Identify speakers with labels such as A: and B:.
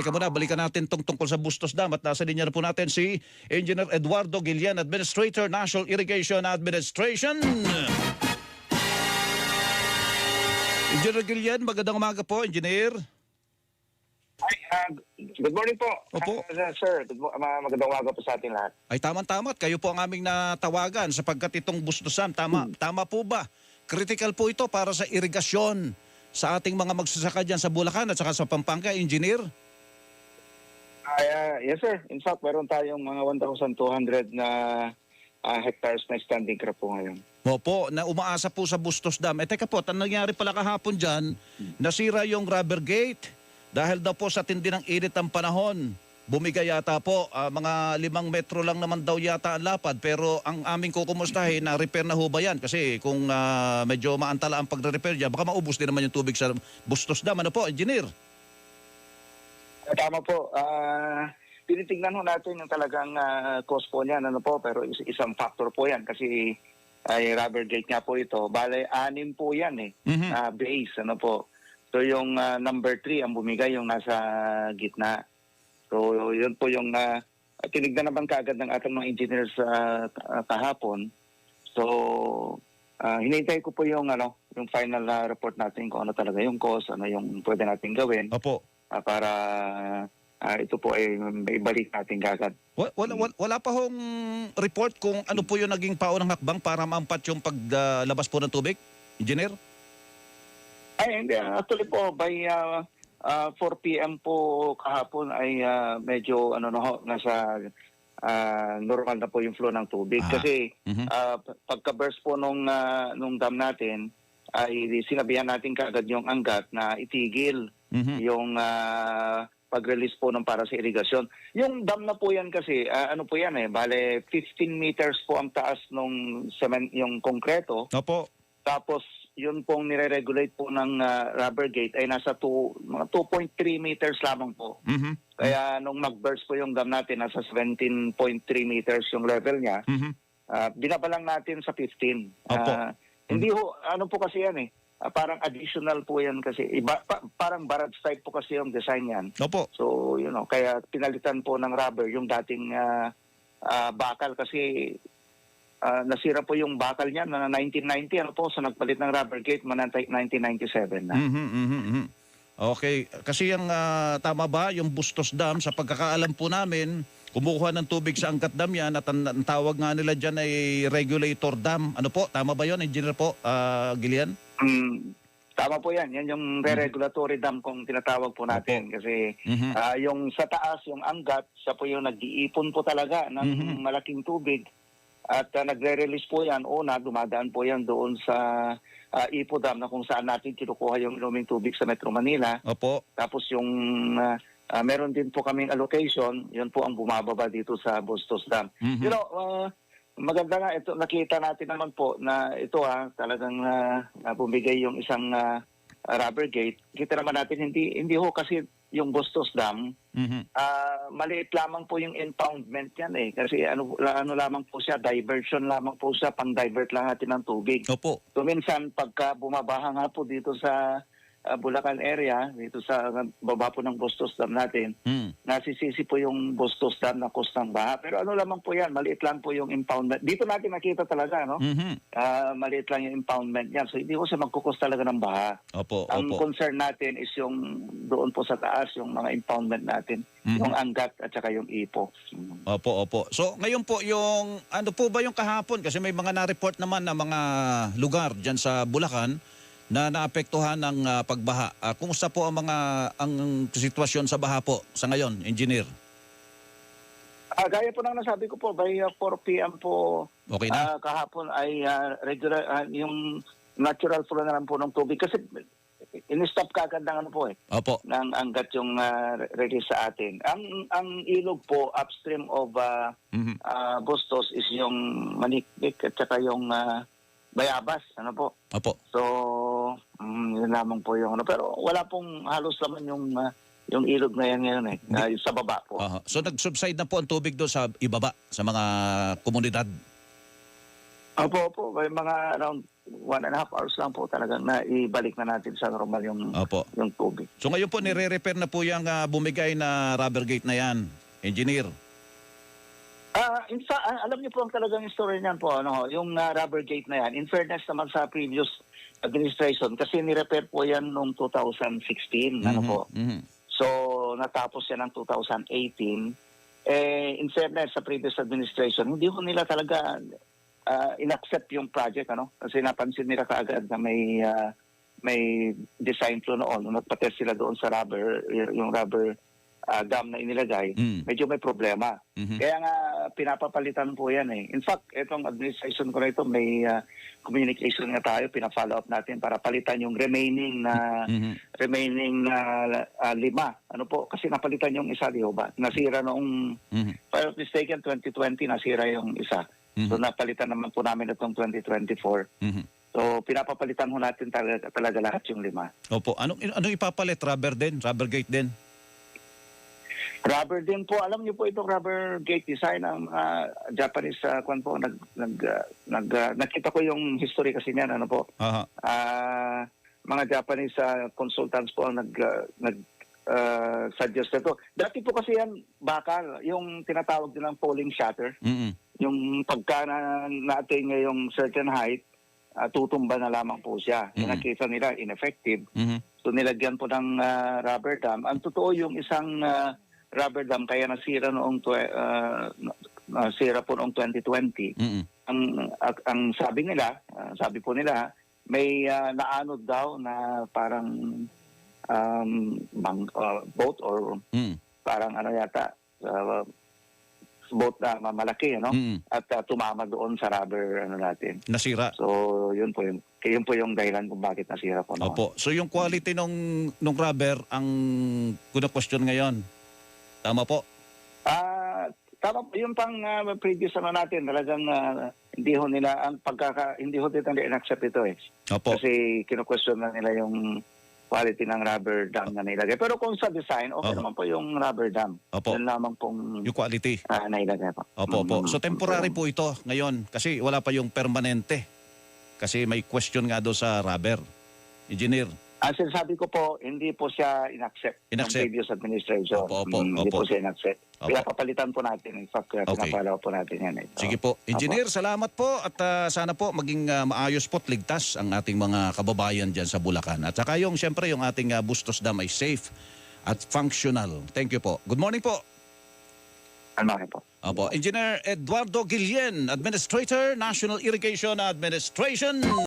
A: Teka muna, balikan natin tong tungkol sa Bustos Dam at nasa linya na po natin si Engineer Eduardo Gillian, Administrator, National Irrigation Administration. Engineer Gillian, magandang umaga po, Engineer.
B: Hi, ah, good morning po.
A: Opo.
B: Ah, sir, good magandang umaga po sa ating lahat.
A: Ay tama-tama at kayo po ang aming natawagan sapagkat itong Bustos Dam, tama, tama po ba? Critical po ito para sa irigasyon sa ating mga magsasaka dyan sa Bulacan at saka sa Pampanga, Engineer.
B: Ah, yes sir, in fact meron tayong mga 1,200 na ah, hectares na standing crop po ngayon.
A: Opo, na umaasa po sa Bustos Dam. Eh teka po, ang nangyari pala kahapon dyan, nasira yung rubber gate dahil daw po sa tindi ng init ng panahon. Bumigay yata po, ah, mga limang metro lang naman daw yata ang lapad pero ang aming kukumustahin na repair na ho ba yan? Kasi kung ah, medyo maantala ang pagre-repair niya, baka maubos din naman yung tubig sa Bustos Dam. Ano po, engineer?
B: Tama po. Ah, tinitingnan ho natin yung talagang ah, cost po niyan, ano po, pero is- isang factor po yan kasi ay rubber gate nga po ito. Bale, anim po yan eh,
A: Mhm.
B: ah, base, ano po. So yung ah, number three, ang bumigay yung nasa gitna. So yun po yung uh, tinignan naman kaagad ng ating mga engineers sa kahapon. So ah, hinihintay ko po yung ano, yung final ah, report natin kung ano talaga yung cost, ano yung pwede natin gawin
A: Opo.
B: Ah, para ah, ito po ay ibalik natin kagad.
A: Wa- Wala, wala, wala pa hong report kung ano po yung naging paunang hakbang para maampat yung paglabas po ng tubig, engineer?
B: Ay, hindi. Actually po, by ah, ah, 4 p.m. po kahapon ay ah, medyo ano no, nasa ah, normal na po yung flow ng tubig.
A: Ah.
B: Kasi
A: Mhm.
B: ah, p- pagka-burst po nung, ah, nung dam natin, ay sinabihan natin kaagad yung anggat na itigil
A: Mhm.
B: yung ah, pag-release po ng para sa irigasyon. Yung dam na po yan kasi, ah, ano po yan eh, bale 15 meters po ang taas nung cement, yung konkreto.
A: Opo.
B: Tapos yun pong nire-regulate po ng ah, rubber gate ay nasa two, mga 2.3 meters lamang po.
A: Mhm.
B: Kaya nung mag-burst po yung dam natin, nasa 17.3 meters yung level niya,
A: Mhm.
B: ah, binabalang natin sa 15.
A: Opo.
B: Ah, hindi ho, ano po kasi yan eh, ah, parang additional po yan kasi, iba, pa- parang barrage type po kasi yung design yan.
A: Opo.
B: So, you know, kaya pinalitan po ng rubber yung dating ah, ah, bakal kasi ah, nasira po yung bakal niya na 1990 ano po sa nagpalit ng rubber gate manantay 1997 na.
A: Mhm, mhm, mhm. Okay, kasi yung ah, tama ba yung Bustos Dam sa pagkakaalam po namin, kumukuha ng tubig sa Angkat Dam yan at ang, ang tawag nga nila diyan ay regulator dam. Ano po? Tama ba 'yon, engineer po? Ah, Gilian?
B: Mm, tama po yan. Yan yung re-regulatory dam kung tinatawag po natin kasi
A: Mhm.
B: ah, yung sa taas, yung anggat, siya po yung nag-iipon po talaga ng
A: Mhm.
B: malaking tubig at ah, nagre-release po yan. Una, dumadaan po yan doon sa ah, Ipo Dam na kung saan natin kinukuha yung inuming tubig sa Metro Manila.
A: Opo.
B: Tapos yung ah, ah, meron din po kaming allocation, yun po ang bumababa dito sa Bustos Dam.
A: Mhm.
B: You know, ah, maganda nga ito, nakita natin naman po na ito ha, talagang ah, ah, bumigay yung isang ah, rubber gate. Kita naman natin hindi hindi ho kasi yung Bustos Dam,
A: Mhm.
B: ah, maliit lamang po yung impoundment yan eh. Kasi ano, ano lamang po siya, diversion lamang po siya, pang-divert lang natin ng tubig.
A: Opo.
B: So minsan pagka bumabaha nga po dito sa ah, Bulacan area, dito sa baba po ng Bustos Dam natin,
A: Mm.
B: nasisisi po yung Bustos Dam na kostang baha. Pero ano lamang po yan, maliit lang po yung impoundment. Dito natin nakita talaga, no?
A: Mhm.
B: Ah, maliit lang yung impoundment niyan. So hindi ko siya magkukos talaga ng baha.
A: Opo,
B: Ang
A: opo.
B: concern natin is yung doon po sa taas, yung mga impoundment natin.
A: Mhm.
B: Yung anggat at saka yung ipo.
A: Opo, opo. So ngayon po yung ano po ba yung kahapon kasi may mga na-report naman na mga lugar diyan sa Bulacan na naapektuhan ng ah, pagbaha. Ah, kumusta po ang mga ang sitwasyon sa baha po sa ngayon, engineer?
B: Ah, gaya po ng nasabi ko po, by ah, 4 p.m. po
A: Okay na?
B: ah, kahapon ay ah, regular, ah, yung natural flow na lang po ng tubig. Kasi in-stop kagad ng ano po eh.
A: Opo.
B: ng anggat yung ah, release sa atin. Ang ang ilog po upstream of ah,
A: Mhm.
B: ah, Bustos is yung Manikbik at saka yung ah, Bayabas, ano po.
A: Opo.
B: So, mm, yun lamang po yung ano. Pero wala pong halos laman yung ah, yung ilog na yan ngayon eh. Ah, yung sa baba po.
A: Aha. So nag-subside na po ang tubig doon sa ibaba sa mga komunidad.
B: Opo, opo. May mga around one and a half hours lang po talagang na ibalik na natin sa normal yung,
A: Opo.
B: yung tubig.
A: So ngayon po nire-repair na po yung ah, bumigay na rubber gate na yan, engineer.
B: Ah, in fa- ah, alam niyo po ang talagang story niyan po ano, yung ah, rubber gate na yan. In fairness naman sa previous administration kasi ni-repair po yan noong 2016, ano
A: Mhm,
B: po.
A: mhm.
B: So natapos yan ng 2018. Eh in fairness sa previous administration, hindi ko nila talaga ah, inaccept yung project ano kasi napansin nila kaagad na may ah, may design flaw noon. Nagpa-test sila doon sa rubber, yung rubber ah, dam na inilagay,
A: Mm.
B: medyo may problema.
A: Mhm.
B: Kaya nga pinapapalitan po yan eh. In fact, itong administration ko na ito, may ah, communication nga tayo, pina-follow up natin para palitan yung remaining na
A: Mhm.
B: remaining na ah, lima. Ano po? Kasi napalitan yung isa, di ba? Nasira noong,
A: Mhm.
B: if I'm mistaken, 2020 nasira yung isa. So
A: Mhm.
B: napalitan naman po namin itong 2024.
A: Mhm.
B: So pinapapalitan ho natin talaga, talaga lahat yung lima.
A: Opo, anong anong ipapalit? Rubber din, rubber gate din.
B: Rubber din po, alam niyo po itong rubber gate design ng mga Japanese uh, kwan po nag nag ah, nag ah, nakita ko yung history kasi niyan ano po.
A: Aha.
B: Ah, mga Japanese ah, consultants po ang nag ah, nag ah, suggest ito. Dati po kasi yan bakal, yung tinatawag nilang falling shutter,
A: Mhm.
B: yung pagka na natin ngayong certain height, ah, tutumba na lamang po siya.
A: Mm.
B: Nakita nila ineffective.
A: Mhm.
B: So nilagyan po ng ah, rubber dam. Ang totoo yung isang ah, rubber dam kaya nasira noong ah, nasira po noong 2020.
A: Mhm.
B: Ang ang, ang sabi nila, ah, sabi po nila, may ah, naanod daw na parang um, bang, ah, boat or
A: Mhm.
B: parang ano yata ah, boat na malaki ano
A: Mhm.
B: at ah, tumama doon sa rubber ano natin.
A: Nasira.
B: So yun po yung yun po yung dahilan kung bakit nasira po noon.
A: Opo. So yung quality nung nung rubber ang kuna question ngayon. Tama po.
B: Ah, tama po, yung pang ah, previous ano natin, talagang ah, hindi ho nila ang pagkaka hindi ho nila in-accept ito eh.
A: Opo.
B: Kasi kino-question na nila yung quality ng rubber dam na nilagay. Pero kung sa design, okay
A: Oho.
B: naman po yung rubber dam.
A: Opo.
B: Yan lamang pong
A: Yung quality.
B: ah, nailagay po.
A: Opo, opo. So temporary po ito ngayon kasi wala pa yung permanente. Kasi may question nga do sa rubber. Engineer.
B: Ang sinasabi ko po, hindi po siya in-accept,
A: In-accept.
B: ng previous administration.
A: Opo, opo,
B: Hindi
A: opo.
B: po siya in-accept.
A: Opo.
B: Pinapapalitan po natin. In fact,
A: Okay.
B: pinapalaw po natin yan. eh.
A: Sige po. Engineer, salamat po at ah, sana po maging ah, maayos po at ligtas ang ating mga kababayan dyan sa Bulacan. At saka yung siyempre yung ating ah, Bustos Dam ay safe at functional. Thank you po. Good morning po.
B: Ano po.
A: Opo, Engineer Eduardo Guillen, Administrator, National Irrigation Administration.